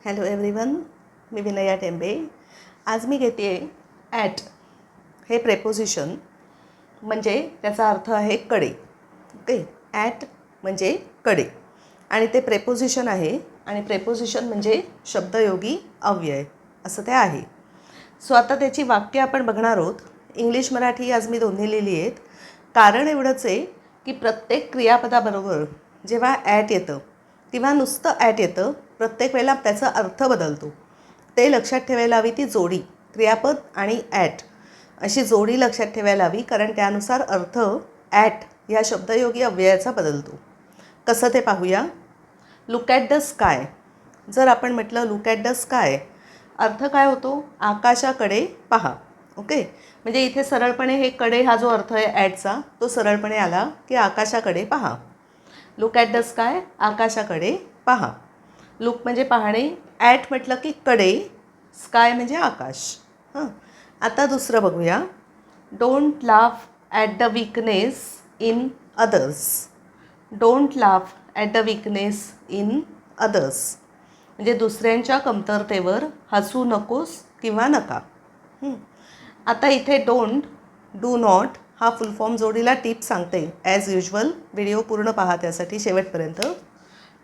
Hello everyone मी विनया टेंबे. आज मी घेते आहे ॲट हे प्रेपोजिशन म्हणजे त्याचा अर्थ आहे कडे. ओके ॲट म्हणजे कडे. आणि ते प्रेपोजिशन आहे आणि प्रेपोजिशन म्हणजे शब्दयोगी अव्यय. असं ते आहे. सो आता त्याची वाक्य आपण बघणार आहोत. इंग्लिश मराठी आज मी दोन्ही लिहिली आहेत. कारण एवढंच आहे की प्रत्येक क्रियापदाबरोबर जेव्हा ॲट येतं तेव्हा नुसतं ॲट येतं. प्रत्येक वेळेला त्याचा अर्थ बदलतो. ते लक्षात ठेवायला हवी ती जोडी क्रियापद आणि ॲट. अशी जोडी लक्षात ठेवायला हवी कारण त्यानुसार अर्थ ॲट या शब्दयोगी अव्ययाचा बदलतो. कसं ते पाहूया? लुक ॲट द स्काय जर आपण म्हटलं लुक ॲट द स्काय अर्थ काय होतो? आकाशाकडे पहा. ओके? म्हणजे इथे सरळपणे हे कडे हा जो अर्थ आहे ॲटचा तो सरळपणे आला की आकाशाकडे पहा. लुक ॲट द स्काय आकाशाकडे पहा. लुक म्हणजे पाहणे ॲट म्हटलं की कडे स्काय म्हणजे आकाश. हां. आता दुसरं बघूया. Don't laugh at the weakness in others don't laugh at the weakness in others म्हणजे दुसऱ्यांच्या कमतरतेवर हसू नकोस किंवा नका. आता इथे डोंट डू नॉट हा फुल फॉर्म जोडीला टिप सांगते. ॲज युजल व्हिडिओ पूर्ण पहा त्यासाठी शेवटपर्यंत.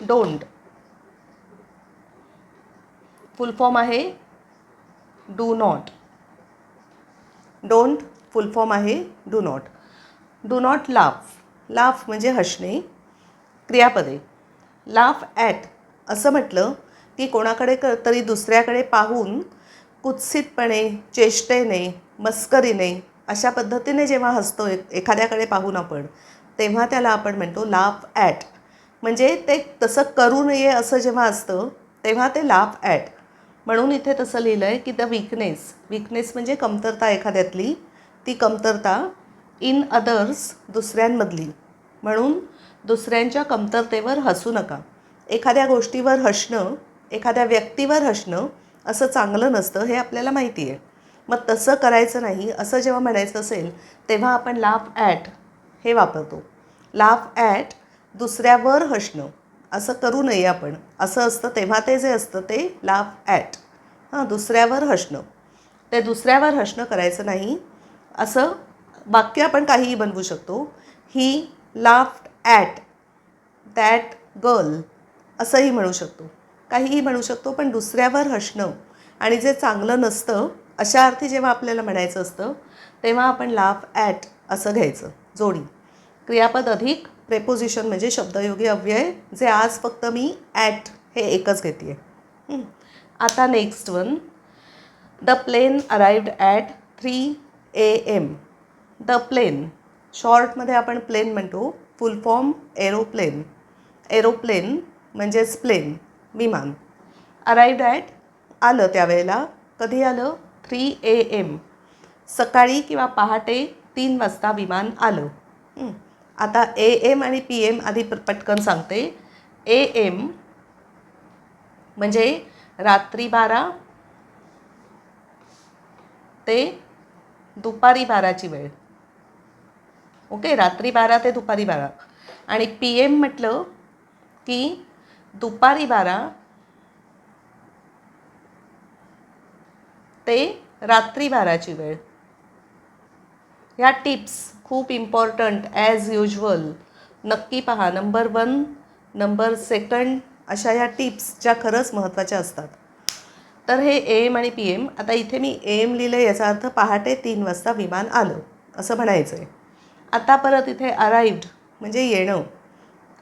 डोंट फुल फॉर्म आहे do not don't full form आहे do not do not laugh laugh म्हणजे हसणे. क्रियापदे. लाफ ॲट असं म्हटलं की कोणाकडे क तरी दुसऱ्याकडे पाहून कुत्सितपणे चेष्टेने मस्करीने अशा पद्धतीने जेव्हा हसतो एक एखाद्याकडे पाहून आपण तेव्हा त्याला आपण म्हणतो लाफ ॲट म्हणजे ते तसं करू नये असं जेव्हा असतं तेव्हा ते लाफ ॲट म्हणून इथे तसं लिहिलं आहे की द विकनेस विकनेस म्हणजे कमतरता एखाद्यातली ती कमतरता इन अदर्स दुसऱ्यांमधली. म्हणून दुसऱ्यांच्या कमतरतेवर हसू नका. एखाद्या गोष्टीवर हसणं एखाद्या व्यक्तीवर हसणं असं चांगलं नसतं हे आपल्याला माहिती आहे मग तसं करायचं नाही असं जेव्हा म्हणायचं असेल तेव्हा आपण लाफ ॲट हे वापरतो. लाफ ॲट दुसऱ्यावर हसणं असं करू नये आपण. असं असतं तेव्हा ते जे असतं ते लाफ ॲट हां दुसऱ्यावर हसणं. ते दुसऱ्यावर हसणं करायचं नाही असं वाक्य आपण काहीही बनवू शकतो. ही लाफ्ट ॲट दॅट गर्ल असंही म्हणू शकतो. काहीही म्हणू शकतो पण दुसऱ्यावर हसणं आणि जे चांगलं नसतं अशा अर्थी जेव्हा आपल्याला म्हणायचं असतं तेव्हा आपण लाफ ॲट असं घ्यायचं. जोडी. क्रियापद अधिक प्रेपोजिशन म्हणजे शब्दयोगी अव्यय जे आज फक्त मी ॲट हे एकच घेते आहे आता next one the plane arrived at three A M the plane शॉर्टमध्ये आपण प्लेन म्हणतो. फुल फॉर्म एरोप्लेन एरोप्लेन म्हणजेच प्लेन विमान. अराईव्ड ॲट आलं त्यावेळेला. कधी आलं? Three A M. सकाळी किंवा पहाटे तीन वाजता विमान आलं. आता ए एम आणि पी एम आधी पटकन सांगते. ए एम म्हणजे रात्री बारा ते दुपारी बाराची वेळ. ओके? रात्री बारा ते दुपारी बारा. आणि पी एम म्हटलं की दुपारी बारा ते रात्री बाराची वेळ. ह्या टिप्स खूप इम्पॉर्टंट ॲज युजल नक्की पहा. नंबर वन नंबर सेकंड अशा ह्या टिप्स ज्या खरंच महत्त्वाच्या असतात. तर हे ए एम आणि पी एम आता इथे मी एम लिहिलं याचा अर्थ पहाटे तीन वाजता विमान आलं असं म्हणायचं आहे आता परत इथे अराईव्ड म्हणजे येणं.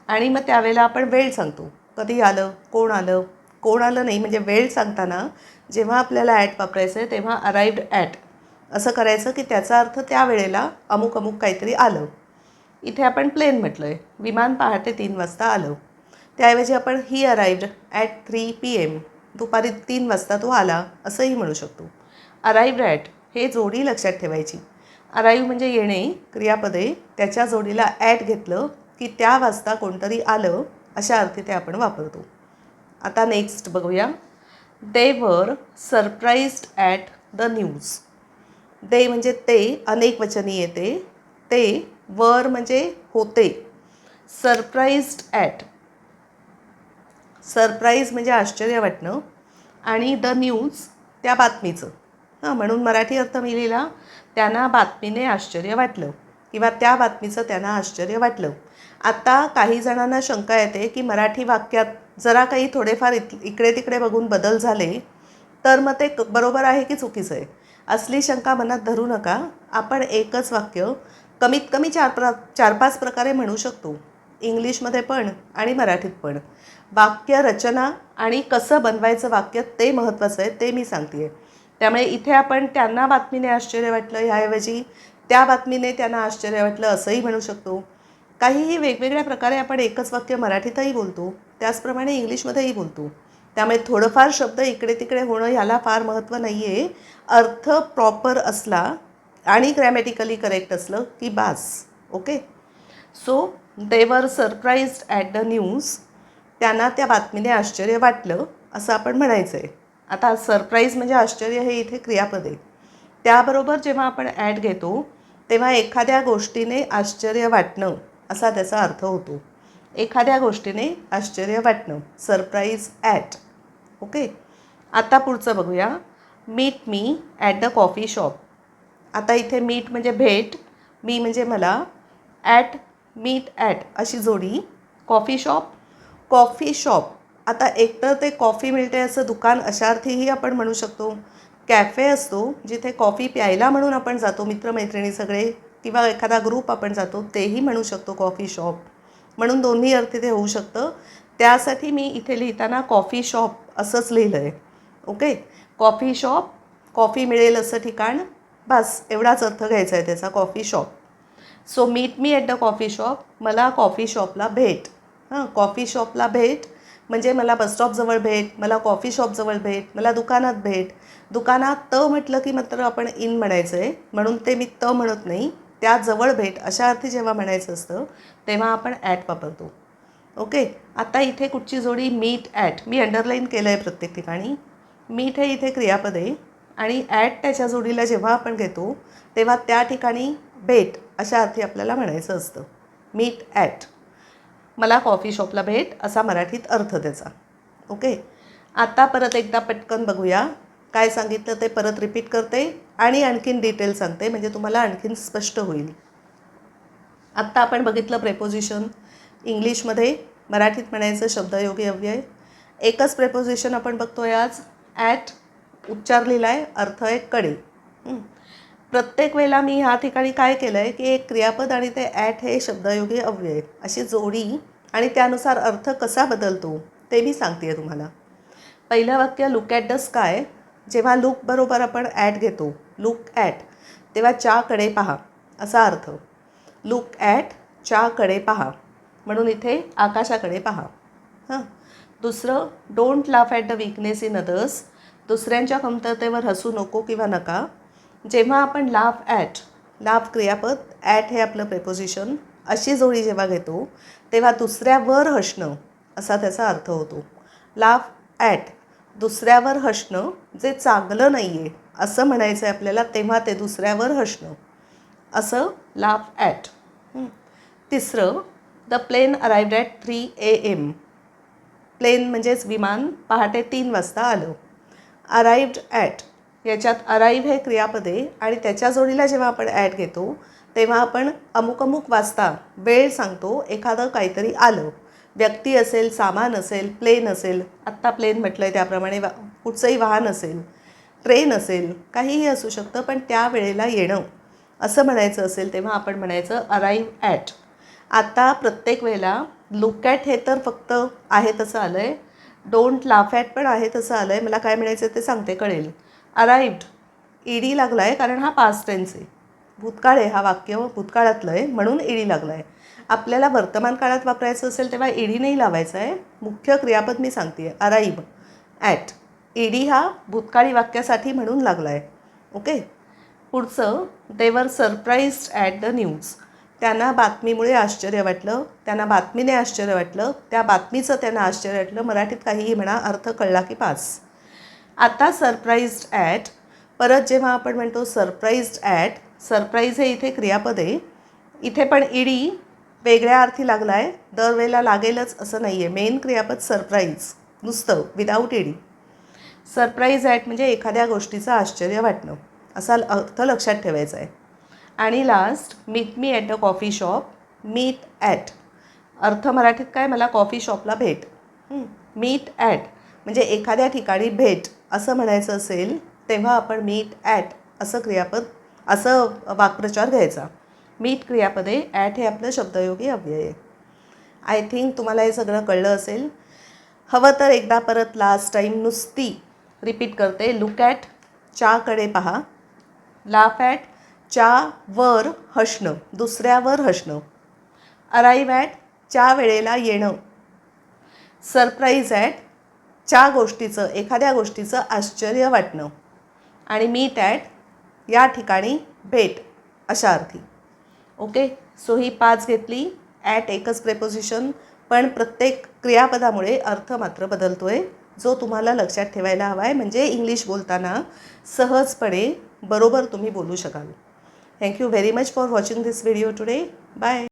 आणि मग त्यावेळेला आपण वेळ सांगतो. कधी आलं कोण आलं कोण आलं नाही. म्हणजे वेळ सांगताना जेव्हा आपल्याला ॲट वापरायचं आहे तेव्हा अराईव्ड ॲट असं करायचं की त्याचा अर्थ त्या वेळेला अमुक अमुक काहीतरी आलं. इथे आपण प्लेन म्हटलं आहे विमान पहाटे तीन वाजता आलं. त्याऐवजी आपण ही arrived at three P M दुपारी तीन वाजता तो आला असंही म्हणू शकतो. अराईव्ड ॲट हे जोडी लक्षात ठेवायची. अराईव्ह म्हणजे येणे क्रियापदे त्याच्या जोडीला ॲट घेतलं की त्या वाजता कोणतरी आलं अशा अर्थी ते आपण वापरतो. आता नेक्स्ट बघूया. They were surprised at the news they म्हणजे ते अनेक वचनी येते. ते वर म्हणजे होते. सरप्राईज्ड ॲट सरप्राईज म्हणजे आश्चर्य वाटणं. आणि द न्यूज त्या बातमीचं. हां म्हणून मराठी अर्थ मी लिहिला त्यांना बातमीने आश्चर्य वाटलं. किंवा त्या बातमीचं त्यांना आश्चर्य वाटलं. आता काही जणांना शंका येते की मराठी वाक्यात जरा काही थोडेफार इत इकडे तिकडे बघून बदल झाले तर मग ते क- बरोबर आहे की चुकीचं आहे? असली शंका मनात धरू नका. आपण एकच वाक्य कमीत कमी चार प्र चार पाच प्रकारे म्हणू शकतो. इंग्लिशमध्ये पण आणि मराठीत पण. वाक्य रचना आणि कसं बनवायचं वाक्य ते महत्त्वाचं आहे ते मी सांगते आहे त्यामुळे इथे आपण त्यांना बातमीने आश्चर्य वाटलं ह्याऐवजी त्या बातमीने त्यांना आश्चर्य वाटलं असंही म्हणू शकतो. काहीही वेगवेगळ्या प्रकारे आपण एकच वाक्य मराठीतही बोलतो त्याचप्रमाणे इंग्लिशमध्येही बोलतो. त्यामुळे थोडंफार शब्द इकडे तिकडे होणं ह्याला फार महत्त्व नाही आहे अर्थ प्रॉपर असला आणि ग्रॅमॅटिकली करेक्ट असलं की बास okay? So they were surprise surprised at the news त्यांना त्या बातमीने आश्चर्य वाटलं असं आपण म्हणायचं आहे आता सरप्राईज म्हणजे आश्चर्य हे इथे क्रियापद. आहे त्याबरोबर जेव्हा आपण ॲड घेतो तेव्हा एखाद्या गोष्टीने आश्चर्य वाटणं असा त्याचा अर्थ होतो. एखाद्या गोष्टीने आश्चर्य वाटणं सरप्राईज ॲट ओके आता पुढचं बघूया. Meet me at the coffee shop आता इथे मीट म्हणजे भेट मी म्हणजे मला ॲट मीट ॲट अशी जोडी कॉफी शॉप कॉफी शॉप आता एकतर ते कॉफी मिळते असं दुकान अशा अर्थीही आपण म्हणू शकतो. कॅफे असतो जिथे कॉफी प्यायला म्हणून आपण जातो मित्रमैत्रिणी सगळे. किंवा एखादा ग्रुप आपण जातो तेही म्हणू शकतो कॉफी शॉप म्हणून दोन्ही अर्थ ते होऊ शकतं. त्यासाठी मी इथे लिहिताना कॉफी शॉप असंच लिहिलं आहे ओके कॉफी शॉप कॉफी मिळेल असं ठिकाण बस एवढाच अर्थ घ्यायचा आहे त्याचा coffee shop so meet me at the coffee shop मला कॉफी शॉपला भेट. हां कॉफी शॉपला भेट. म्हणजे मला बसस्टॉपजवळ भेट मला कॉफी शॉपजवळ भेट मला दुकानात भेट. दुकानात त म्हटलं की मात्र आपण इन म्हणायचं आहे म्हणून ते मी त म्हणत नाही. त्याजवळ भेट अशा अर्थी जेव्हा म्हणायचं असतं तेव्हा आपण ॲट वापरतो. ओके आता इथे कुठची जोडी मीट ॲट मी अंडरलाईन केलं आहे प्रत्येक ठिकाणी. मीट हे इथे क्रियापद आहे. आणि ॲट त्याच्या जोडीला जेव्हा आपण घेतो तेव्हा त्या ठिकाणी भेट अशा अर्थी आपल्याला म्हणायचं असतं. मीट ॲट मला कॉफी शॉपला भेट असा मराठीत अर्थ त्याचा ओके आता परत एकदा पटकन बघूया. काय सांगितलं ते परत रिपीट करते आणि आणखीन डिटेल सांगते म्हणजे तुम्हाला आणखीन स्पष्ट होईल. आत्ता आपण बघितलं प्रेपोजिशन इंग्लिशमध्ये मराठीत म्हणायचं शब्दयोगी अव्यय. एकच प्रेपोजिशन आपण बघतोय आज ॲट उच्चार लिहिला आहे अर्थ आहे कडे. प्रत्येक वेळेला मी ह्या ठिकाणी काय केलं आहे की एक क्रियापद आणि ते ॲट हे शब्दयोगी अव्यय. अशी जोडी आणि त्यानुसार अर्थ कसा बदलतो ते मी सांगते आहे तुम्हाला. पहिलं वाक्य लुक ॲट द स्काय जेव्हा लुक बरोबर आपण ॲट घेतो लुक ॲट तेव्हा च्याकडे पहा असा अर्थ. लुक ॲट च्याकडे पहा म्हणून इथे आकाशाकडे पहा. हां. दुसरं don't laugh at the weakness in others. दुसऱ्यांच्या कमतरतेवर हसू नको किंवा नका. जेव्हा आपण लाफ ॲट लाफ क्रियापद ॲट हे आपलं प्रेपोजिशन अशी जोडी जेव्हा घेतो तेव्हा दुसऱ्यावर हसणं असा त्याचा अर्थ होतो. लाफ ॲट दुसऱ्यावर हसणं जे चांगलं नाही आहे असं म्हणायचं आहे आपल्याला तेव्हा ते दुसऱ्यावर हसणं. असं लाफ ॲट तिसरं the plane arrived at three A M plane म्हणजेच विमान पहाटे तीन वाजता आलं. अराईव्ड ॲट याच्यात अराईव्ह हे क्रियापदे आणि त्याच्या जोडीला जेव्हा आपण ॲट घेतो तेव्हा आपण अमुक अमुक वाजता वेळ सांगतो एखादं काहीतरी आलं. व्यक्ती असेल सामान असेल प्लेन असेल आत्ता प्लेन म्हटलं आहे त्याप्रमाणे वा कुठचंही वाहन असेल ट्रेन असेल काहीही असू शकतं पण त्या वेळेला येणं. असं म्हणायचं असेल तेव्हा आपण म्हणायचं अराईव्ह ॲट आता प्रत्येक वेळेला लुक ॲट हे तर फक्त आहे तसं आलं आहे डोंट लाफ ॲट पण आहे तसं आलं आहे मला काय म्हणायचं ते सांगते कळेल. अराईव्ड ईडी लागला आहे कारण हा पास्ट टेन्स आहे. भूतकाळ आहे हा वाक्य भूतकाळातलं आहे म्हणून ईडी लागला आहे आपल्याला वर्तमान काळात वापरायचं असेल तेव्हा ईडी नाही लावायचं आहे. मुख्य क्रियापद मी सांगते आहे अराईव्ह ॲट ईडी हा भूतकाळी वाक्यासाठी म्हणून लागला आहे ओके पुढचं they were surprised at the news त्यांना बातमीमुळे आश्चर्य वाटलं. त्यांना बातमीने आश्चर्य वाटलं. त्या बातमीचं त्यांना आश्चर्य वाटलं. मराठीत काहीही म्हणा अर्थ कळला की पास. आता सरप्राईज्ड ॲट परत जेव्हा आपण म्हणतो सरप्राईज्ड ॲट सरप्राईज हे इथे क्रियापद आहे. इथे पण ईडी वेगळ्या अर्थी लागला आहे दरवेळेला लागेलच असं नाही आहे मेन क्रियापद सरप्राईज नुसतं विदाऊट एडी सरप्राईज ॲट म्हणजे एखाद्या गोष्टीचं आश्चर्य वाटणं. असा ल- अर्थ लक्षात ठेवायचा आहे. आणि last meet me at a coffee shop meet at अर्थ मराठीत काय? मला कॉफी शॉपला भेट. मीट ॲट म्हणजे एखाद्या ठिकाणी भेट. असं म्हणायचं असेल तेव्हा आपण मीट ॲट असं क्रियापद असं वाक्प्रचार घ्यायचा. मीट क्रियापदे ॲट हे आपलं शब्दयोगी अव्यय. आहे आय थिंक तुम्हाला हे सगळं कळलं असेल. हवं तर एकदा परत लास्ट टाईम नुसती रिपीट करते. लुक ॲट चाकडे पहा. लाफ ॲट च्या वर हसणं. दुसऱ्यावर हसणं. अराईव्ह ॲट च्या वेळेला येणं. सरप्राईज ॲट च्या गोष्टीचं एखाद्या गोष्टीचं आश्चर्य वाटणं. आणि मीट ॲट या ठिकाणी भेट. अशा अर्थी. ओके? सो ही पाच घेतली ॲट एकच प्रेपोजिशन पण प्रत्येक क्रियापदामुळे अर्थ मात्र बदलतो आहे जो तुम्हाला लक्षात ठेवायला हवा आहे म्हणजे इंग्लिश बोलताना सहजपणे बरोबर तुम्ही बोलू शकाल. Thank you very much for watching this video today bye